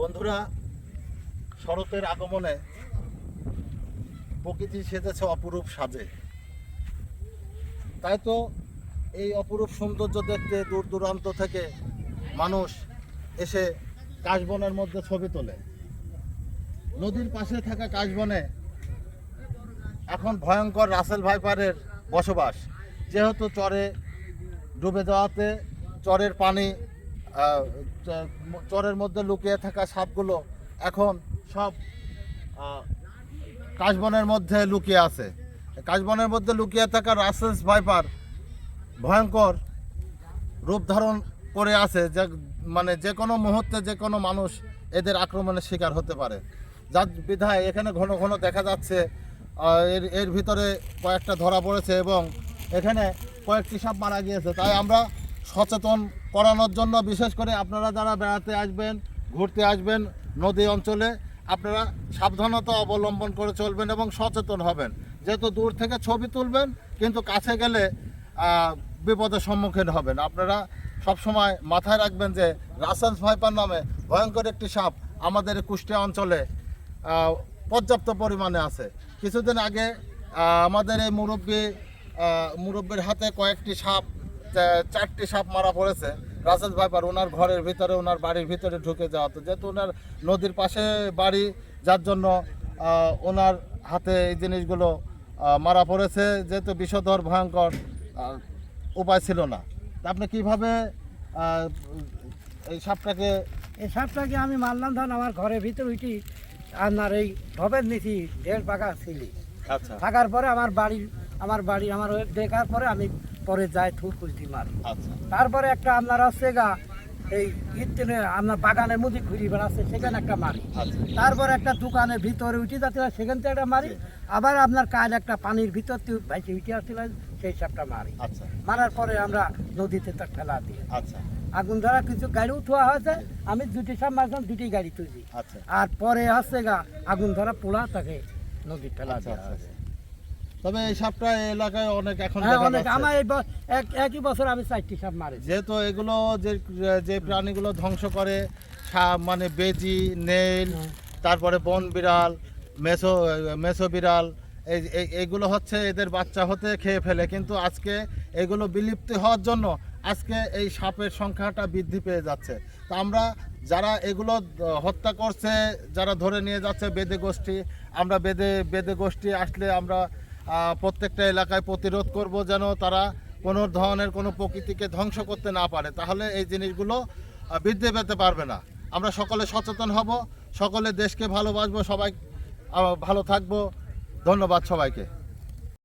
বন্ধুরা, শরতের আগমনে প্রকৃতি সেজেছে অপরূপ সাজে। তাই তো এই অপরূপ সৌন্দর্য দেখতে দূর দূরান্ত থেকে মানুষ এসে কাশবনের মধ্যে ছবি তোলে। নদীর পাশে থাকা কাশবনে এখন ভয়ঙ্কর রাসেল ভাইপারের বসবাস। যেহেতু চরে ডুবে যাওয়াতে চরের পানি চরের মধ্যে লুকিয়ে থাকা সাপগুলো এখন সব কাশবনের মধ্যে লুকিয়ে আছে। কাশবনের মধ্যে লুকিয়ে থাকা রাসেলস ভাইপার ভয়ঙ্কর রূপ ধারণ করে আছে যে মানে যে কোনো মুহূর্তে যে কোনো মানুষ এদের আক্রমণের শিকার হতে পারে। যার বিধায় এখানে ঘন ঘন দেখা যাচ্ছে এর এর ভিতরে কয়েকটা ধরা পড়েছে এবং এখানে কয়েকটি সাপ মারা গিয়েছে। তাই আমরা সচেতন করানোর জন্য বিশেষ করে আপনারা যারা বেড়াতে আসবেন, ঘুরতে আসবেন নদী অঞ্চলে, আপনারা সাবধানতা অবলম্বন করে চলবেন এবং সচেতন হবেন। যেহেতু দূর থেকে ছবি তুলবেন, কিন্তু কাছে গেলে বিপদের সম্মুখীন হবেন। আপনারা সবসময় মাথায় রাখবেন যে রাসেলস ভাইপার নামে ভয়ঙ্কর একটি সাপ আমাদের কুষ্টিয়া অঞ্চলে পর্যাপ্ত পরিমাণে আছে। কিছুদিন আগে আমাদের এই মুরব্বী মুরব্বীর হাতে কয়েকটি সাপ চারটি সাপ মারা পড়েছে। রাসেল ভাইপার ওনার ঘরের ভিতরে ওনার বাড়ির ভিতরে ঢুকে যাওয়া তো। যেহেতু ওনার নদীর পাশে বাড়ি যার জন্য ওনার হাতে এই জিনিসগুলো মারা পড়েছে যেহেতু বিষধর ভয়ঙ্কর উপায় ছিল না। আপনি কীভাবে এই সাপটাকে এই সাপটাকে আমি মারলাম ধর আমার ঘরের ভিতরে উঠি আপনার এই ঢপের নিচি ঢের পাকা ছিলি আচ্ছা। থাকার পরে আমার বাড়ি আমার বাড়ি আমার ওই দেখার পরে আমি পরে যায় থুর কুচি মারি। আচ্ছা। তারপরে একটা আপনার আছে গা এই ইতিনে আপনার বাগানের মধ্যে ঘুরি বেড়াচ্ছে সেখানে একটা মারি। আচ্ছা। তারপর একটা দোকানের ভিতরে উঠে যাচ্ছিল সেখান থেকে একটা মারি আবার আপনার কাজ একটা পানির ভিতর ভাইসে উঠে আসছিল সেই সাপটা মারি। আচ্ছা। মারার পরে আমরা নদীতে তার ফেলা দিই। আচ্ছা। আগুন ধরা কিছু গাড়ি উঠোয়া হয়েছে আমি দুটি সাপ মারলাম দুটি গাড়ি আচ্ছা। আর পরে আসছে গা আগুন ধরা পোড়া তাকে নদী ফেলা দেওয়া হয়েছে। তবে এই সাপটা এই এলাকায় অনেক এখন হ্যাঁ অনেক। আমার এই একই বছর আমি চারটি সাপ মারেছি। যেহেতু এগুলো যে যে প্রাণীগুলো ধ্বংস করে মানে বেজি নেইল তারপরে বন বিড়াল মেসো মেসো বিড়াল এই এই- এইগুলো হচ্ছে এদের বাচ্চা হতে খেয়ে ফেলে। কিন্তু আজকে এগুলো বিলুপ্তি হওয়ার জন্য আজকে এই সাপের সংখ্যাটা বৃদ্ধি পেয়ে যাচ্ছে। তো আমরা যারা এগুলো হত্যা করছে যারা ধরে নিয়ে যাচ্ছে বেদে গোষ্ঠী আমরা বেদে বেদে গোষ্ঠী আসলে আমরা প্রত্যেকটা এলাকায় প্রতিরোধ করব যেন তারা কোনো ধরনের কোনো প্রকৃতিকে ধ্বংস করতে না পারে। তাহলে এই জিনিসগুলো বৃদ্ধি পেতে পারবে না। আমরা সকলে সচেতন হব, সকলে দেশকে ভালোবাসবো, সবাই ভালো থাকব। ধন্যবাদ সবাইকে।